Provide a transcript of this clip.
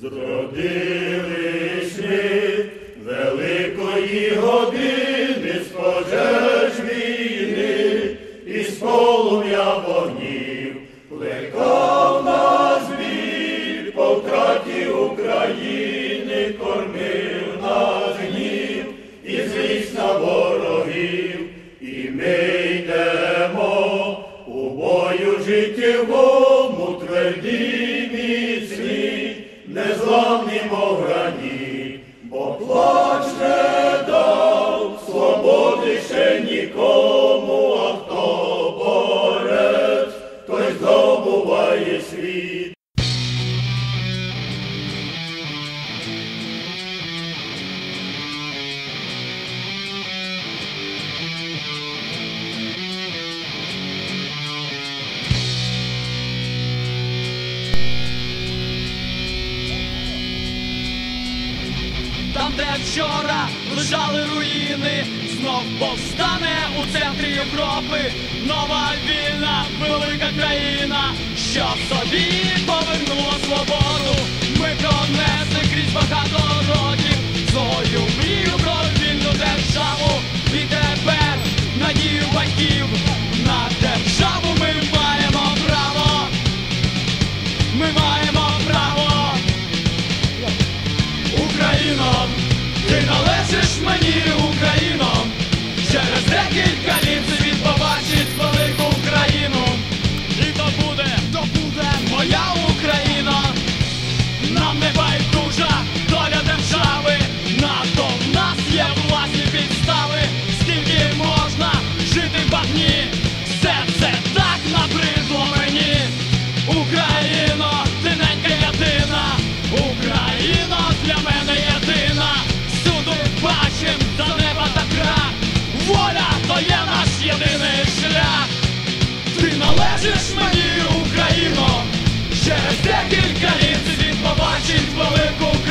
Зродились ми великої години з міцні, незламні мов граніт, бо плач не дав свободи де вчора лежали руїни, знов повстане у центрі Європи. Нова вільна, велика країна, що собі повернула свободу. Ми пронесли крізь багато років свою мрію про вільну державу. І тепер надію батьків на державу ми маємо право. Ми маємо Sinal esses manhãs Brasil, Flamengo.